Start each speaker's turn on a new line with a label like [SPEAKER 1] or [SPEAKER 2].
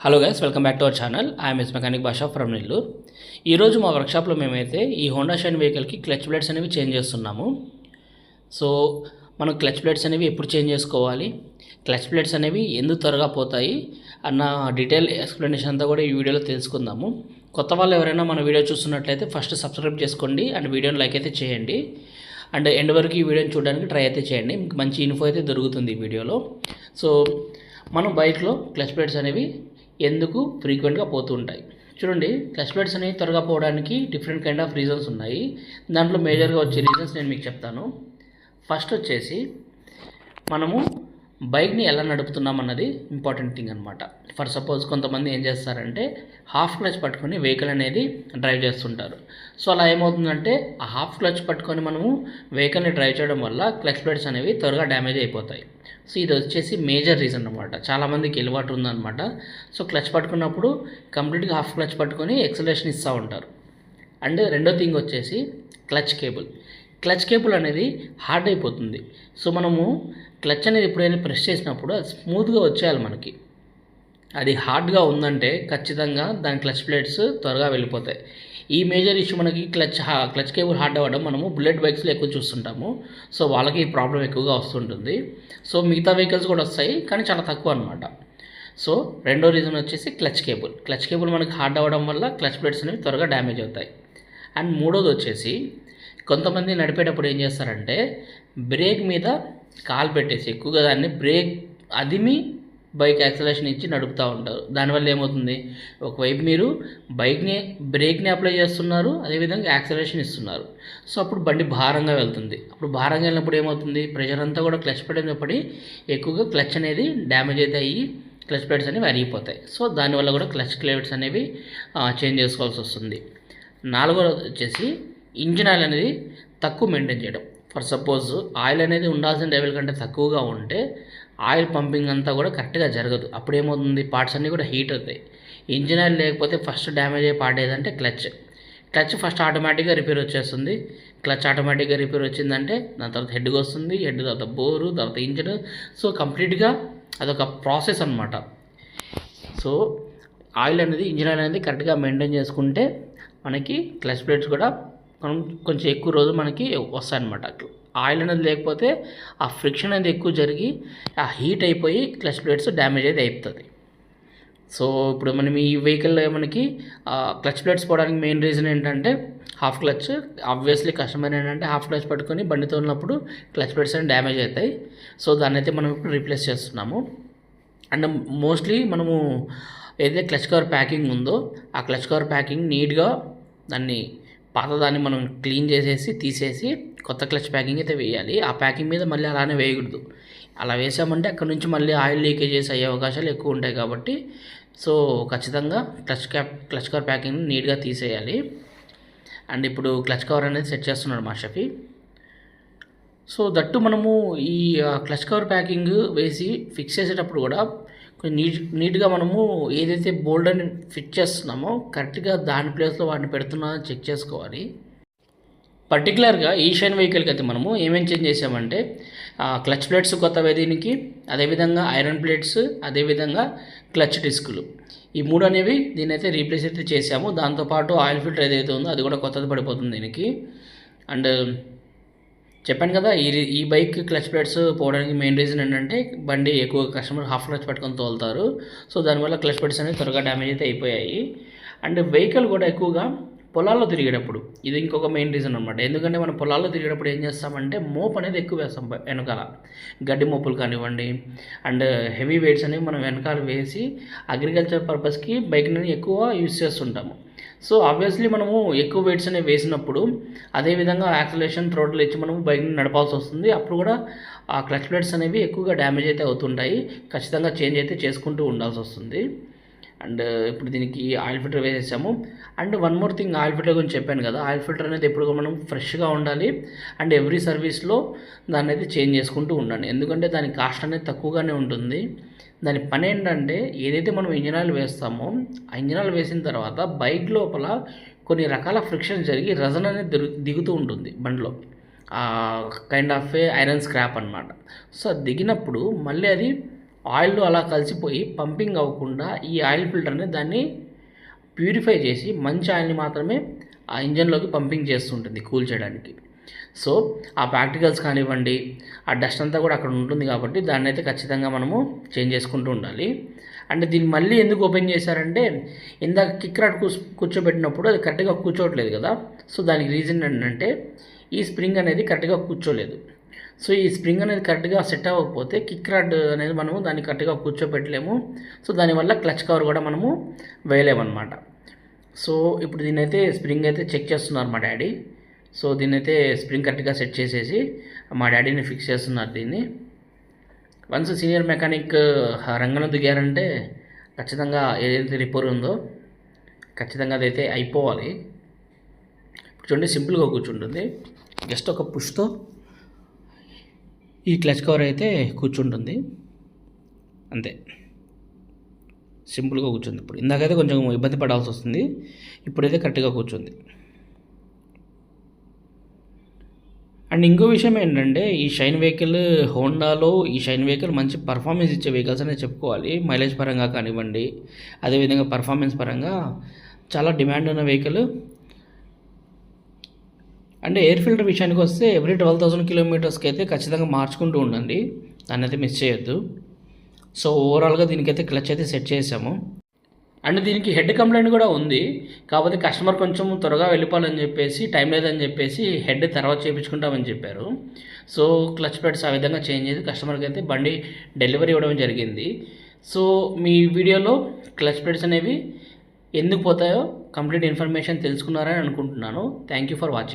[SPEAKER 1] Hello guys welcome back to our channel I'm S mechanic Basha from Nellore ఈరోజు మా వర్క్షాప్లో మేమైతే ఈ హోండా షైన్ వెహికల్కి క్లచ్ ప్లేట్స్ అనేవి చేంజ్ చేస్తున్నాము. సో మనం క్లచ్ ప్లేట్స్ అనేవి ఎప్పుడు చేంజ్ చేసుకోవాలి? క్లచ్ ప్లేట్స్ అనేవి ఎందుకు త్వరగా పోతాయి? అన్న డీటెయిల్ ఎక్స్ప్లెనేషన్ అంతా కూడా ఈ వీడియోలో తెలుసుకుందాము. కొత్త వాళ్ళు ఎవరైనా మన వీడియో చూస్తున్నట్లయితే ఫస్ట్ సబ్స్క్రైబ్ చేసుకోండి అండ్ వీడియోని లైక్ అయితే చేయండి. అండ్ ఎండ్ వరకు ఈ వీడియోని చూడడానికి ట్రై అయితే చేయండి. మంచి ఇన్ఫో అయితే దొరుకుతుంది ఈ వీడియోలో సో మనం బైక్లో క్లచ్ ప్లేట్స్ అనేవి ఎందుకు ఫ్రీక్వెంట్గా పోతూ ఉంటాయి. చూడండి క్లచ్ ప్లేట్స్ అనేవి త్వరగా పోవడానికి డిఫరెంట్ కైండ్ ఆఫ్ రీజన్స్ ఉన్నాయి. దాంట్లో మేజర్గా వచ్చే రీజన్స్ నేను మీకు చెప్తాను. ఫస్ట్ వచ్చేసి మనము బైక్ని ఎలా నడుపుతున్నాం అన్నది ఇంపార్టెంట్ థింగ్ అనమాట ఫర్ సపోజ్ కొంతమంది ఏం చేస్తారంటే హాఫ్ క్లచ్ పట్టుకొని వెహికల్ అనేది డ్రైవ్ చేస్తుంటారు. సో అలా ఏమవుతుందంటే ఆ హాఫ్ క్లచ్ పట్టుకొని మనము వెహికల్ని డ్రైవ్ చేయడం వల్ల క్లచ్ ప్లేట్స్ అనేవి త్వరగా డ్యామేజ్ అయిపోతాయి. సో ఇది వచ్చేసి మేజర్ రీజన్ అనమాట చాలామందికి అలవాటు ఉందన్నమాట. సో క్లచ్ పట్టుకున్నప్పుడు కంప్లీట్గా హాఫ్ క్లచ్ పట్టుకొని ఎక్సలేషన్ ఇస్తూ ఉంటారు. అండ్ రెండో థింగ్ వచ్చేసి క్లచ్ కేబుల్. క్లచ్ కేబుల్ అనేది హార్డ్ అయిపోతుంది. సో మనము క్లచ్ అనేది ఎప్పుడైనా ప్రెస్ చేసినప్పుడు అది స్మూత్గా వచ్చేయాలి మనకి. అది హార్డ్గా ఉందంటే ఖచ్చితంగా దాని క్లచ్ ప్లేట్స్ త్వరగా వెళ్ళిపోతాయి. ఈ మేజర్ ఇష్యూ మనకి క్లచ్ హా- క్లచ్ కేబుల్ హార్డ్ అవ్వడం మనము బుల్లెట్ బైక్స్లో ఎక్కువ చూస్తుంటాము. సో వాళ్ళకి ఈ ప్రాబ్లం ఎక్కువగా వస్తుంటుంది. సో మిగతా వెహికల్స్ కూడా వస్తాయి కానీ చాలా తక్కువ అనమాట సో రెండో రీజన్ వచ్చేసి క్లచ్ కేబుల్. క్లచ్ కేబుల్ మనకి హార్డ్ అవ్వడం వల్ల క్లచ్ ప్లేట్స్ అనేవి త్వరగా డ్యామేజ్ అవుతాయి. అండ్ మూడోది వచ్చేసి కొంతమంది నడిపేటప్పుడు ఏం చేస్తారంటే బ్రేక్ మీద కాలు పెట్టేసి ఎక్కువగా దాన్ని బ్రేక్ అదిమి బైక్ యాక్సలేషన్ ఇచ్చి నడుపుతూ ఉంటారు. దానివల్ల ఏమవుతుంది? ఒకవైపు మీరు బైక్ని బ్రేక్ని అప్లై చేస్తున్నారు అదేవిధంగా యాక్సలేషన్ ఇస్తున్నారు. సో అప్పుడు బండి భారంగా వెళ్తుంది. అప్పుడు భారంగా వెళ్ళినప్పుడు ఏమవుతుంది? ప్రెషర్ అంతా కూడా క్లచ్ పడిన పడి ఎక్కువగా క్లచ్ అనేది డ్యామేజ్ అయితే అయ్యి క్లచ్ ప్లేట్స్ అనేవి అరిగిపోతాయి. సో దానివల్ల కూడా క్లచ్ ప్లేట్స్ అనేవి చేంజ్ చేసుకోవాల్సి వస్తుంది. నాలుగోది వచ్చేసి ఇంజిన్ ఆయిల్ అనేది తక్కువ మెయింటైన్ చేయడం. ఫర్ సపోజ్ ఆయిల్ అనేది ఉండాల్సిన లెవెల్ కంటే తక్కువగా ఉంటే ఆయిల్ పంపింగ్ అంతా కూడా కరెక్ట్గా జరగదు. అప్పుడు ఏమవుతుంది పార్ట్స్ అన్నీ కూడా హీట్ అవుతాయి. ఇంజిన్ ఆయిల్ లేకపోతే ఫస్ట్ డ్యామేజ్ అయ్యే పార్ట్ ఏదంటే క్లచ్. క్లచ్ ఫస్ట్ ఆటోమేటిక్గా రిపేర్ వచ్చేస్తుంది. క్లచ్ ఆటోమేటిక్గా రిపేర్ వచ్చిందంటే దాని తర్వాత హెడ్కి వస్తుంది హెడ్ తర్వాత బోరు తర్వాత ఇంజిన్. సో కంప్లీట్గా అదొక ప్రాసెస్ అనమాట సో ఆయిల్ అనేది ఇంజిన్ ఆయిల్ అనేది కరెక్ట్గా మెయింటైన్ చేసుకుంటే మనకి క్లచ్ ప్లేట్స్ కూడా మనం కొంచెం ఎక్కువ రోజు మనకి వస్తాయన్నమాట. ఆయిల్ అనేది లేకపోతే ఆ ఫ్రిక్షన్ అనేది ఎక్కువ జరిగి ఆ హీట్ అయిపోయి క్లచ్ ప్లేట్స్ డ్యామేజ్ అయితే అయిపోతుంది. సో ఇప్పుడు మనం ఈ వెహికల్లో మనకి క్లచ్ ప్లేట్స్ పోవడానికి మెయిన్ రీజన్ ఏంటంటే హాఫ్ క్లచ్ ఆబ్వియస్లీ కస్టమర్ ఏంటంటే హాఫ్ క్లచ్ పట్టుకొని బండితో ఉన్నప్పుడు క్లచ్ ప్లేట్స్ అనేవి డ్యామేజ్ అవుతాయి. సో దాన్ని అయితే మనం ఇప్పుడు రీప్లేస్ చేస్తున్నాము. అండ్ మోస్ట్లీ మనము ఏదైతే క్లచ్ కవర్ ప్యాకింగ్ ఉందో ఆ క్లచ్ కవర్ ప్యాకింగ్ నీట్గా దాన్ని పాతదాన్ని మనం క్లీన్ చేసేసి తీసేసి కొత్త క్లచ్ ప్యాకింగ్ అయితే వేయాలి. ఆ ప్యాకింగ్ మీద మళ్ళీ అలానే వేయకూడదు. అలా వేసామంటే అక్కడ నుంచి మళ్ళీ ఆయిల్ లీకేజెస్ అయ్యే అవకాశాలు ఎక్కువ ఉంటాయి కాబట్టి సో ఖచ్చితంగా clutch cap clutch cover packing నీట్గా తీసేయాలి. అండ్ ఇప్పుడు క్లచ్ కవర్ అనేది సెట్ చేస్తున్నాడు మా షఫీ. సో దట్టు మనము ఈ క్లచ్ కవర్ ప్యాకింగ్ వేసి ఫిక్స్ చేసేటప్పుడు కూడా నీట్ నీట్గా మనము ఏదైతే బోల్డ్ అని ఫిట్ చేస్తున్నామో కరెక్ట్గా దాని ప్లేస్లో వాటిని పెడుతున్నా చెక్ చేసుకోవాలి. పర్టికులర్గా ఈషియన్ వెహికల్కి అయితే మనము ఏమేం చేంజ్ చేసామంటే క్లచ్ ప్లేట్స్ కొత్త దీనికి అదేవిధంగా ఐరన్ ప్లేట్స్ అదేవిధంగా క్లచ్ డిస్కులు ఈ మూడు అనేవి దీని అయితే రీప్లేస్ అయితే చేసాము దాంతోపాటు ఆయిల్ ఫిల్టర్ ఏదైతే ఉందో అది కూడా కొత్తది పడిపోతుంది దీనికి. అండ్ చెప్పాను కదా ఈ ఈ బైక్ క్లచ్ ప్లేట్స్ పోవడానికి మెయిన్ రీజన్ ఏంటంటే బండి ఎక్కువ కస్టమర్ హాఫ్ క్లచ్ పట్టుకొని తోలుతారు. సో దానివల్ల క్లచ్ ప్లేట్స్ అనేవి త్వరగా డ్యామేజ్ అయితే అయిపోయాయి. అండ్ వెహికల్ కూడా ఎక్కువగా పొలాల్లో తిరిగేటప్పుడు ఇది ఇంకొక మెయిన్ రీజన్ అనమాట ఎందుకంటే మనం పొలాల్లో తిరిగేటప్పుడు ఏం చేస్తామంటే మోప్ అనేది ఎక్కువ వేస్తాం వెనకాల. గడ్డి మోపులు కానివ్వండి అండ్ హెవీ వెయిట్స్ అనేవి మనం వెనకాల వేసి అగ్రికల్చర్ పర్పస్కి బైక్ని ఎక్కువ యూస్ చేస్తుంటాము. సో ఆబ్వియస్లీ మనము ఎక్కువ వెయిట్స్ అనేవి వేసినప్పుడు అదేవిధంగా యాక్సలేషన్ థ్రోట్లు ఇచ్చి మనము బైక్ని నడపాల్సి వస్తుంది. అప్పుడు కూడా ఆ క్లచ్ ప్లేట్స్ అనేవి ఎక్కువగా డ్యామేజ్ అయితే అవుతుంటాయి. ఖచ్చితంగా చేంజ్ అయితే చేసుకుంటూ ఉండాల్సి వస్తుంది. అండ్ ఇప్పుడు దీనికి oil filter వేసేసాము. And one more thing oil filter గురించి చెప్పాను కదా. ఆయిల్ ఫిల్టర్ అనేది ఎప్పుడు మనం ఫ్రెష్గా ఉండాలి. అండ్ ఎవ్రీ సర్వీస్లో దాన్ని అయితే చేంజ్ చేసుకుంటూ ఉండాలి ఎందుకంటే దాని కాస్ట్ అనేది తక్కువగానే ఉంటుంది. దాని పని ఏంటంటే ఏదైతే మనం ఇంజన్ ఆయిల్ వేస్తామో ఆ ఇంజన్ ఆయిల్ వేసిన తర్వాత బైక్ లోపల కొన్ని రకాల ఫ్రిక్షన్ జరిగి రజన్ అనేది దిగుతూ ఉంటుంది బండిలో. Kind of a iron scrap అనమాట సో అది దిగినప్పుడు మళ్ళీ అది ఆయిల్ను అలా కలిసిపోయి పంపింగ్ అవ్వకుండా ఈ ఆయిల్ ఫిల్టర్ని దాన్ని ప్యూరిఫై చేసి మంచి ఆయిల్ని మాత్రమే ఆ ఇంజన్లోకి పంపింగ్ చేస్తుంటుంది కూల్ చేయడానికి. సో ఆ ప్రాక్టికల్స్ కానివ్వండి ఆ డస్ట్ అంతా కూడా అక్కడ ఉంటుంది కాబట్టి దాన్ని అయితే ఖచ్చితంగా మనము చేంజ్ చేసుకుంటూ ఉండాలి. అంటే దీన్ని మళ్ళీ ఎందుకు ఓపెన్ చేశారంటే ఇందాక కిక్ రాడ్ కూర్చో కూర్చోబెట్టినప్పుడు అది కరెక్ట్గా కూర్చోవట్లేదు కదా. సో దానికి రీజన్ ఏంటంటే ఈ స్ప్రింగ్ అనేది కరెక్ట్గా కూర్చోలేదు. సో ఈ స్ప్రింగ్ అనేది కరెక్ట్గా సెట్ అవ్వకపోతే కిక్ రాడ్ అనేది మనము దాన్ని కరెక్ట్గా కూర్చోబెట్టలేము సో దానివల్ల క్లచ్ కవర్ కూడా మనము వేయలేమన్నమాట. సో ఇప్పుడు దీన్ని అయితే స్ప్రింగ్ అయితే చెక్ చేస్తున్నారు మా డాడీ. సో దీన్ని అయితే స్ప్రింగ్ కరెక్ట్గా సెట్ చేసేసి మా డాడీని ఫిక్స్ చేస్తున్నారు దీన్ని. వన్స్ సీనియర్ మెకానిక్ రంగంలో దిగారంటే ఖచ్చితంగా ఏదైతే రిపేర్ ఉందో ఖచ్చితంగా అదైతే అయిపోవాలి. ఇప్పుడు చూడండి సింపుల్గా కూర్చుంటుంది. జస్ట్ ఒక పుష్తో ఈ క్లచ్ కవర్ అయితే కూర్చుంటుంది. అంతే. సింపుల్గా కూర్చుంది ఇప్పుడు. ఇందాకైతే కొంచెం ఇబ్బంది పడాల్సి వస్తుంది. ఇప్పుడైతే కరెక్ట్గా కూర్చుంది. అండ్ ఇంకో విషయం ఏంటంటే ఈ షైన్ వెహికల్ హోండాలో ఈ షైన్ వెహికల్ మంచి పర్ఫార్మెన్స్ ఇచ్చే వెహికల్స్ అనేది చెప్పుకోవాలి. మైలేజ్ పరంగా కానివ్వండి అదేవిధంగా పర్ఫార్మెన్స్ పరంగా చాలా డిమాండ్ ఉన్న వెహికల్ అంటే ఎయిర్ ఫిల్టర్ విషయానికి వస్తే ఎవ్రీ ట్వెల్వ్ థౌసండ్ కిలోమీటర్స్కి అయితే ఖచ్చితంగా మార్చుకుంటూ ఉండండి. దాన్ని అయితే మిస్ చేయొద్దు. సో ఓవరాల్గా దీనికైతే క్లచ్ అయితే సెట్ చేసాము. అండ్ దీనికి హెడ్ కంప్లైంట్ కూడా ఉంది. కాకపోతే కస్టమర్ కొంచెం త్వరగా వెళ్ళిపోవాలని చెప్పేసి టైం లేదని చెప్పేసి హెడ్ తర్వాత చేయించుకుంటామని చెప్పారు. సో క్లచ్ ప్లేట్స్ ఆ విధంగా చేంజ్ చేసి కస్టమర్కి అయితే బండి డెలివరీ ఇవ్వడం జరిగింది. సో మీ వీడియోలో క్లచ్ ప్లేట్స్ అనేవి ఎందుకు పోతాయో కంప్లీట్ ఇన్ఫర్మేషన్ తెలుసుకున్నారని అనుకుంటున్నాను. Thank you for watching